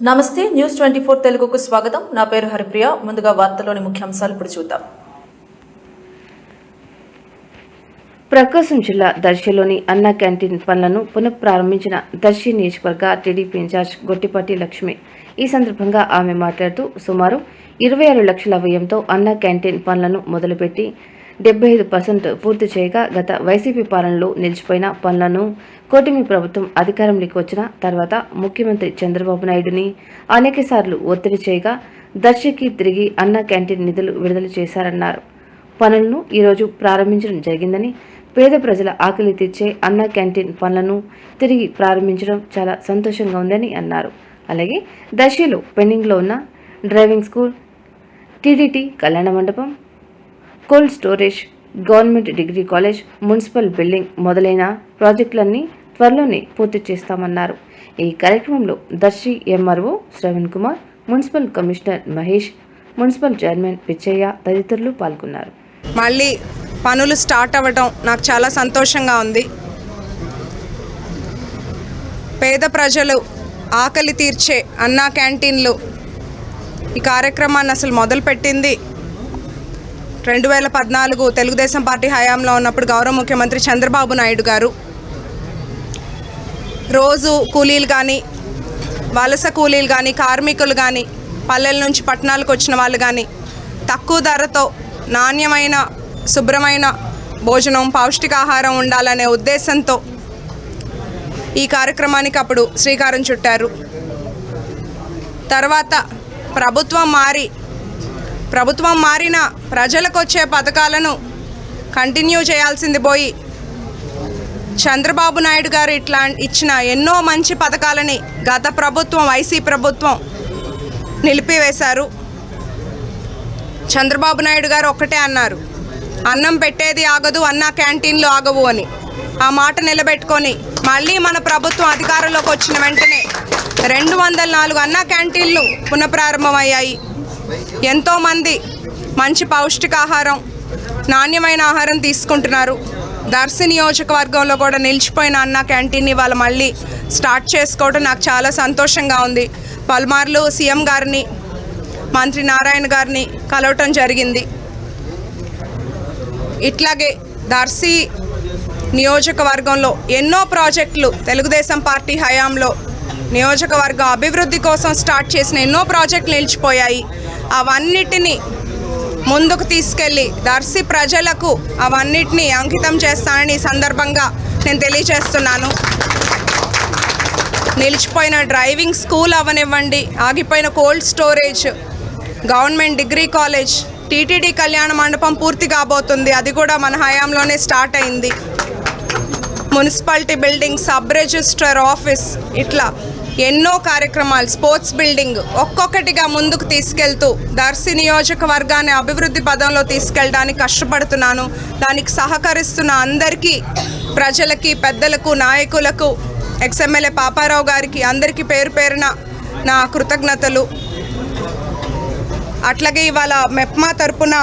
నమస్తే news twenty four తెలుగుకు స్వాగతం. నా పేరు హరిప్రియ. ముందుగా వార్తలోని ముఖ్యాంశాలు ఇప్పుడు చూద్దాం. ప్రకాశం జిల్లా దర్శిలోని అన్నా క్యాంటీన్ పనులను పునఃప్రారంభించిన దర్శి నియోజకవర్గ టీడీపీ ఇన్ఛార్జ్ గొట్టిపాటి లక్ష్మి. ఈ సందర్భంగా ఆమె మాట్లాడుతూ సుమారు ఇరవై ఆరు లక్షల వ్యయంతో అన్నా క్యాంటీన్ పనులను మొదలుపెట్టి డెబ్బై ఐదు పర్సెంట్ పూర్తి చేయగా గత వైసీపీ పాలనలో నిలిచిపోయిన పనులను కూటమి ప్రభుత్వం అధికారంలోకి వచ్చిన తర్వాత ముఖ్యమంత్రి చంద్రబాబు నాయుడుని అనేకసార్లు ఒత్తిడి చేయగా దర్శికి తిరిగి అన్న క్యాంటీన్ నిధులు విడుదల చేశారన్నారు. పనులను ఈరోజు ప్రారంభించడం జరిగిందని పేద ప్రజల ఆకలి తీర్చే అన్న క్యాంటీన్ పనులను తిరిగి ప్రారంభించడం చాలా సంతోషంగా ఉందని అన్నారు. అలాగే దశలో పెండింగ్లో ఉన్న డ్రైవింగ్ స్కూల్ టీడీటీ కళ్యాణ మండపం cold storage government degree college municipal building మొదలైన ప్రాజెక్టులన్నీ త్వరలోనే పూర్తి చేస్తామన్నారు. ఈ కార్యక్రమంలో Darsi MRO Shravan Kumar municipal commissioner Mahesh municipal chairman Pichaiah తదితరులు పాల్గొన్నారు. మళ్ళీ పనులు స్టార్ట్ అవ్వటం నాకు చాలా సంతోషంగా ఉంది. పేద ప్రజలు ఆకలి తీర్చే అన్నా క్యాంటీన్లు ఈ కార్యక్రమాన్ని అసలు మొదలుపెట్టింది రెండు వేల పద్నాలుగు తెలుగుదేశం పార్టీ హయాంలో ఉన్నప్పుడు గౌరవ ముఖ్యమంత్రి చంద్రబాబు నాయుడు గారు రోజు కూలీలు కానీ వలస కూలీలు కానీ కార్మికులు కానీ పల్లెల నుంచి పట్టణాలకు వచ్చిన వాళ్ళు కానీ తక్కువ ధరతో నాణ్యమైన శుభ్రమైన భోజనం పౌష్టికాహారం ఉండాలనే ఉద్దేశంతో ఈ కార్యక్రమానికి అప్పుడు శ్రీకారం చుట్టారు. తర్వాత ప్రభుత్వం మారి ప్రభుత్వం మారిన ప్రజలకు వచ్చే పథకాలను కంటిన్యూ చేయాల్సింది పోయి చంద్రబాబు నాయుడు గారు ఇట్లా ఇచ్చిన ఎన్నో మంచి పథకాలని గత ప్రభుత్వం వైసీ ప్రభుత్వం నిలిపివేశారు. చంద్రబాబు నాయుడు గారు ఒక్కటే అన్నారు అన్నం పెట్టేది ఆగదు అన్న క్యాంటీన్లు ఆగవు అని. ఆ మాట నిలబెట్టుకొని మళ్ళీ మన ప్రభుత్వం అధికారంలోకి వచ్చిన వెంటనే రెండు వందల నాలుగు అన్న క్యాంటీన్లు పునఃప్రారంభమయ్యాయి. ఎంతోమంది మంచి పౌష్టికాహారం నాణ్యమైన ఆహారం తీసుకుంటున్నారు. దర్శి నియోజకవర్గంలో కూడా నిలిచిపోయిన అన్న క్యాంటీన్ ఇవాళ మళ్ళీ స్టార్ట్ చేసుకోవడం నాకు చాలా సంతోషంగా ఉంది. పలుమార్లు సీఎం గారిని మంత్రి నారాయణ గారిని కలవటం జరిగింది. ఇట్లాగే దర్శి నియోజకవర్గంలో ఎన్నో ప్రాజెక్టులు తెలుగుదేశం పార్టీ హయాంలో నియోజకవర్గం అభివృద్ధి కోసం స్టార్ట్ చేసిన ఎన్నో ప్రాజెక్టులు నిలిచిపోయాయి. అవన్నిటినీ ముందుకు తీసుకెళ్ళి దర్శి ప్రజలకు అవన్నిటినీ అంకితం చేస్తానని ఈ సందర్భంగా నేను తెలియజేస్తున్నాను. నిలిచిపోయిన డ్రైవింగ్ స్కూల్ అవనివ్వండి ఆగిపోయిన cold storage government degree college TTD కళ్యాణ మండపం పూర్తి కాబోతుంది. అది కూడా మన హయాంలోనే స్టార్ట్ అయింది. Municipality building sub register office ఇట్లా ఎన్నో కార్యక్రమాలు స్పోర్ట్స్ బిల్డింగ్ ఒక్కొక్కటిగా ముందుకు తీసుకెళ్తూ దర్శి నియోజకవర్గాన్ని అభివృద్ధి పదంలో తీసుకెళ్ళడానికి కష్టపడుతున్నాను. దానికి సహకరిస్తున్న అందరికీ ప్రజలకి పెద్దలకు నాయకులకు ఎక్స్ఎమ్మెల్యే పాపారావు గారికి అందరికీ పేరు పేరున నా కృతజ్ఞతలు. అట్లాగే ఇవాళ మెప్మా తరపున